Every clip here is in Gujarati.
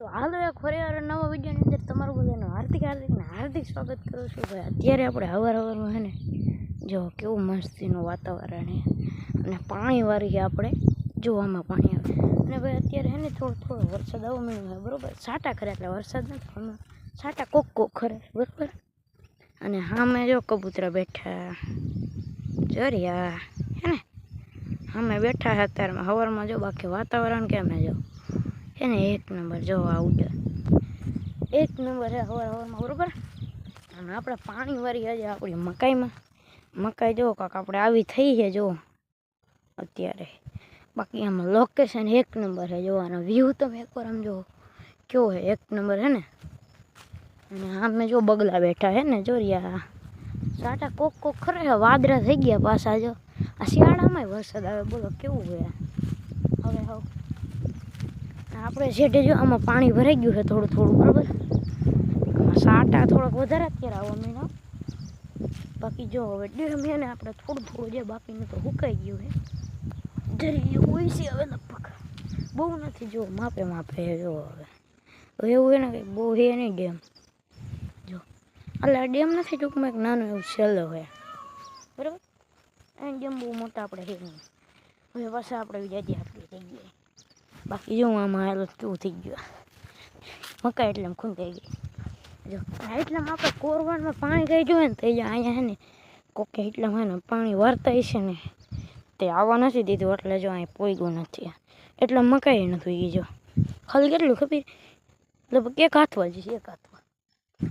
તો હાલો એક ફરીવાર નવા વિડીયોની અંદર તમારું બધાનું હાર્દિક હાર્દિકને હાર્દિક સ્વાગત કરું છું. ભાઈ, અત્યારે આપણે હવાર હવારમાં છે ને, જો કેવું મસ્તીનું વાતાવરણ છે. અને પાણીવાળી વારીએ આપણે, જોવામાં પાણી આવે. અને ભાઈ, અત્યારે છે ને થોડો થોડો વરસાદ આવો મળ્યો હોય બરાબર? સાટા ખરે એટલે વરસાદ નથી અમે સાટા કોક કોક ખરે, બરાબર? અને સામે જો કબૂતરા બેઠા જરિયા હે ને? સામે બેઠા હતા હવારમાં જો બાકી વાતાવરણ કેમ જો? છે ને, એક નંબર, જો આ એક નંબર છે હવાર હવારમાં, બરાબર? અને આપણે પાણી વાળી હજી આપણી મકાઈમાં. મકાઈ જો કાંક આપણે આવી થઈ છે, જો. અત્યારે. બાકી આમાં લોકેશન એક નંબર છે જોવાનો વ્યૂ તમે એકવાર આમ જો કેવો છે, એક નંબર છે ને? અને આમે જો બગલા બેઠા છે ને, જો સાટા કોક કોક ખરે છે, વાદળા થઈ ગયા પાછા, જો. આ શિયાળામાં વરસાદ આવે, બોલો, કેવું હોય હવે હવે. આપણે છેટે જો આમાં પાણી ભરાઈ ગયું છે થોડું થોડું, બરાબર? આમાં સાટા થોડોક વધારે અત્યારે આવો મહિનો બાકી જો હવે ડેમ મહિને આપણે થોડું થોડું જે બાકીનું તો સુકાઈ ગયું છે. જરી હોય છે હવે લગભગ બહુ નથી, જો માપે માપે જો હવે. એવું એને કંઈ બહુ હે નહીં ડેમ. જો. એટલે ડેમ નથી ટૂંકમાં એક નાનું એવું સેલો હોય. બરાબર? એને ડેમ બહુ મોટા આપણે હે નહીં. હવે પાછા આપણે બીજા આપણી થઈ ગયા બાકી જો આમાં હાલો કેવું થઈ ગયું. મકાઈ એટલે ખૂંદાઈ ગઈ. જો, આ એટલામાં આપણે કોરવાનમાં પાણી કઈ જોઈએ ને થઈ જાય અહીંયા છે ને, કોકે એટલામાં હે ને પાણી વારતાય છે ને, તે આવવા નથી દીધું એટલે જો અહીં પોઈગું નથી એટલે મકાઈ નથી ગઈ જો. ખાલી કેટલું ખબર? લગભગ એક હાથવા જ છે, એક હાથવા.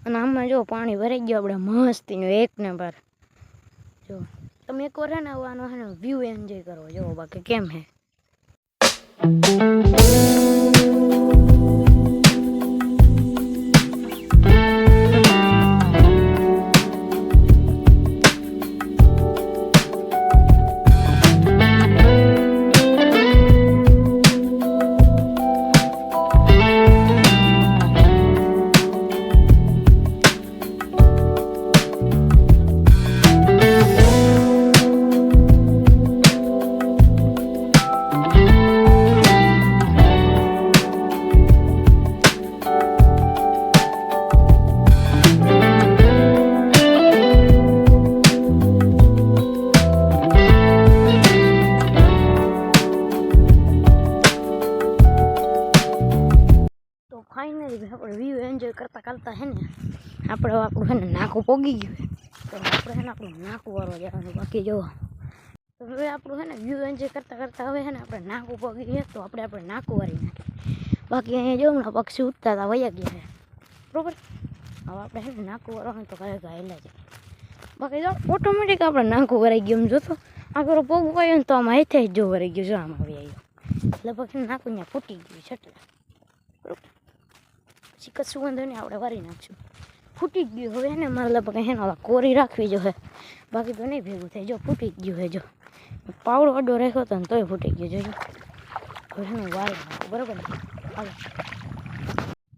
અને આમાં જો પાણી ભરાઈ ગયું આપણે મસ્તીનું એક નંબર. જો, તમે એક વાર હે ને આવવાનો વ્યૂ એન્જોય કરો. જો, બાકી કેમ હે? તો ફાઇનલી આપણે વ્યૂ એન્જોય કરતા કરતા હે ને આપણે આપણું હે ને નાકું પોગી ગયું તો આપણે હે ને આપણું નાકું વાળવા જવાનું બાકી જો હવે આપણું હે ને વ્યૂ એન્જોય કરતા કરતા હવે હે ને આપણે નાકું પોગી ગયા તો આપણે આપણે નાકું વાળી નાખીએ. બાકી અહીંયા જો હમણાં પક્ષી ઉઠતા હતા, વયા ગયા છે. બરોબર? હવે આપણે હે ને નાકું વાળવાનું તો ઘરે ગાયેલા છે બાકી જો ઓટોમેટિક આપણે નાકું વરાઈ ગયું એમ જોતો આગળ પોગ હોય ને તો આમાં હાથે જ જો વરાઈ ગયું, જો આમાં આવી આવ્યો. એટલે પછી નાકું ત્યાં ફૂટી ગયું છે, એટલે. બરોબર? પછી કશું વાંધો નહીં, આપણે વારી નાખશું. ફૂટી ગયું હવે એને મારે લગભગ એને કોરી રાખવી જોઈએ બાકી તો નહીં ભેગું થાય. જો, ફૂટી ગયું, હે, જો. પાવડો અડો રાખ્યો હતો ને તોય ફૂટી ગયો જોજો હવે એનું વારી નાખું, બરાબર હાલો.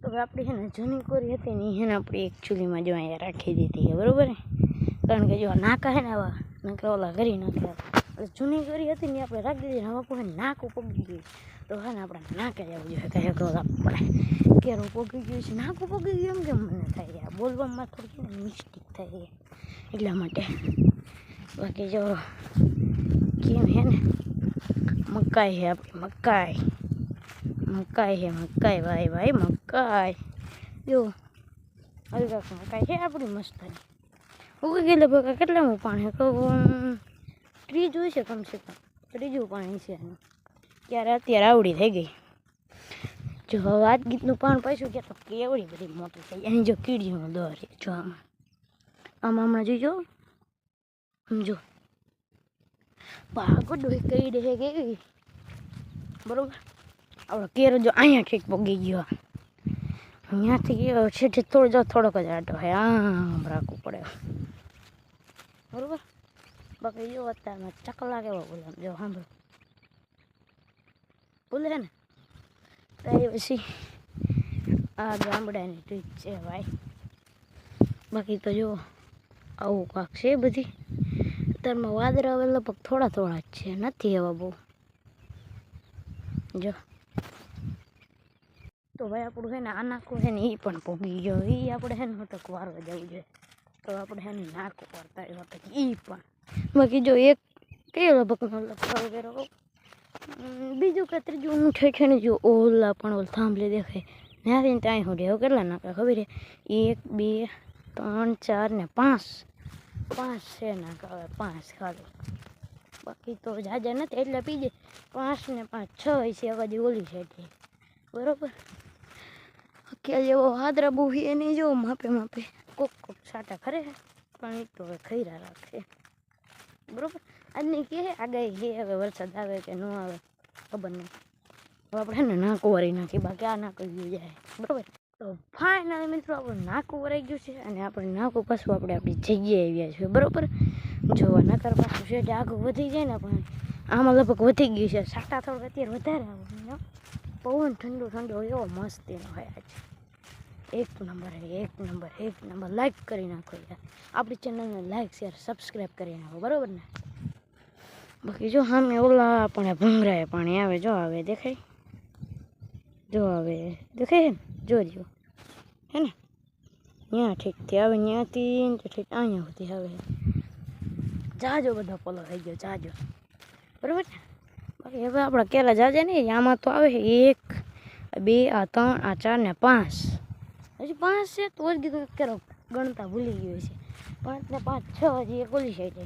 તો હવે આપણી છે ને, જૂની કોરી હતી ને એને આપણે એક ચૂલીમાં જો અહીંયા રાખી દીધી બરાબર ને? કારણ કે જો નાકા છે ને, આવા નાકા ઓલા કરી નાખ્યા એટલે જૂની કરી હતી ને આપણે રાખી દીધી હવે આપણે નાક પગી ગયું. તો છે ને આપણે નાકે જવું જોઈએ કહે તો આપણે કેરું પગી ગયું છે. નાક પગી ગયું એમ કેમ મને થાય યાર બોલવામાં થોડીક મિસ્ટેક થાય છે. એટલા માટે. બાકી જો કેમ હે ને? મકાઈ છે આપણી, મકાઈ. મકાઈ છે મકાઈ. ભાઈ ભાઈ મકાઈ. જો, હલકા મકાઈ છે આપણી મસ્ત. ઉગી ગયેલા બકા કેટલામાં પાણી કહું. ત્રીજું છે કમસે કમ. ત્રીજું પાણી છે. ત્યારે અત્યારે આવડી થઈ ગઈ. જો વાત ગીતનું પાણ પાછું ગયા તો કેવડી બધી મોટી થઈ અહીં જો કીડીનો દર જો આમાં. આમાં હમણાં જોઈજો સમજો પાગો ડોઈ કઈ દે કેવી બરોબર? આપણો કેરો જો અહીંયા ઠીક પગી ગયો. અહીંયાથી ગયો છે થોડો જો થોડોક જ આટો હે. આમ રાખવું પડે. બરોબર? બાકી જો અત્યારમાં ચકલા કેવા બોલે જો સાંભળો બોલે ને તારી પછી આ ગામડાની ટ્રીક છે ભાઈ બાકી તો જો આવું કાંક છે બધી અત્યારમાં વાદળા હવે લગભગ થોડા થોડા જ છે નથી એવા બહુ જો તો ભાઈ આપણું છે ને આ નાખું છે ને એ પણ પોગી ગયો એ આપણે છે ને હટક વારવા જવું જોઈએ તો આપણે છે ને નાખું વારતા એ વખતે એ પણ બાકી જો એક કયો લગભગ બીજું કે ત્રીજું હું છે છે ને જો ઓલા પણ ઓલ થાંભલે દેખાય. ને ત્યાં હું રહેવું કેટલા નાખા ખબર એક, બે, ત્રણ, ચાર ને પાંચ. પાંચ છે નાખા હવે, પાંચ ખાલી. બાકી તો જાજા નથી, એટલે પીજે પાંચ ને પાંચ, છ હોય છે હજી ઓલી છે બરોબર? અત્યારે જેવો હાદરા બહુ એ નહીં, જો માપે માપે. કોક કોક સાટા ખરે પણ એ તો હવે ખૈરા રાખે. બરોબર? આજની કે આગાહી હે, હવે વરસાદ આવે કે ન આવે, ખબર નહીં. હવે આપણે છે ને નાકું વરી નાખી બાકી આ નાકું ગયું જાય. બરોબર? તો ફાઇનલ મિત્રો, આપણું નાકું વરાઈ ગયું છે અને આપણે નાકું પાછું આપણે આપણી જગ્યાએ આવ્યા છીએ, બરોબર? જો નકર પાછું છે આગળ વધી જાય ને, પણ આમાં લગભગ વધી ગયું છે. સાટા થોડુંક અત્યારે વધારે આવે પવન ઠંડો ઠંડો એવો મસ્તીનો હોય આજે. એક નંબર એક નંબર એક નંબર. લાઈક કરી નાખો યાર. આપણી ચેનલને લાઈક શેર સબસ્ક્રાઈબ કરી નાખો, બરાબર ને? બાકી જો સામે ઓલા પણ ભૂંગરાએ પાણી આવે, જો આવે, દેખાય? જો આવે, દેખાય ને? જોજો હે ને? ત્યાં ઠીકથી આવે ત્યાંથી ને ઠીક અહીંયા સુધી આવે. જાજો બધો પોલો થઈ ગયો, જાજો. બરાબર ને? બાકી હવે આપણા કેરા જાજે નહીં, આમાં તો આવે એક, બે, આ ત્રણ, આ ચાર ને પાંચ. હજી પાંચ છે, તો જ કીધું કેરો ગણતા ભૂલી ગયો છે. પાંચ ને પાંચ, છ હજી એક ઓલી સાઈડ છે.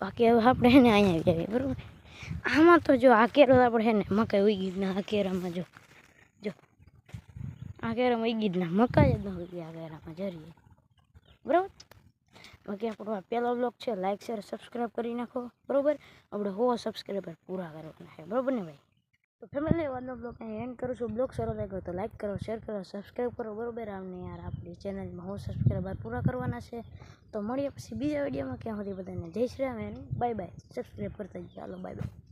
બાકી હવે આપણે એને અહીંયા આવી આવીએ બરાબર? આમાં તો જો આ કેરો આપણે એને મકાઈ ઉગી જ ના, આ કેરામાં જો જો. આ કેરામાં ઉગી જ ના, મકાઈ જ ન ઉગી આ કેરામાં, જરીએ. બરાબર? બાકી આપણો આ પહેલો બ્લોગ છે લાઇક શેર સબસ્ક્રાઈબ કરી નાખો, બરાબર? આપણે હો સબસ્ક્રાઈબર પૂરા કરવાના છે, બરાબર ને ભાઈ? તો ફેમિલી વાતનો બ્લોગ અહીં એન્ડ કરું છું. બ્લોગ સારો લાગ્યો તો લાઈક કરો શેર કરો સબસ્ક્રાઈબ કરો. બરોબર આમને યાર, આપણી ચેનલમાં હું સબસ્ક્રાઈબર પૂરા કરવાના છે. તો મળીએ પછી બીજા વિડીયોમાં ક્યાં સુધી બધાને જય Shri Ram bye bye subscribe કરતા ચાલો બાય બાય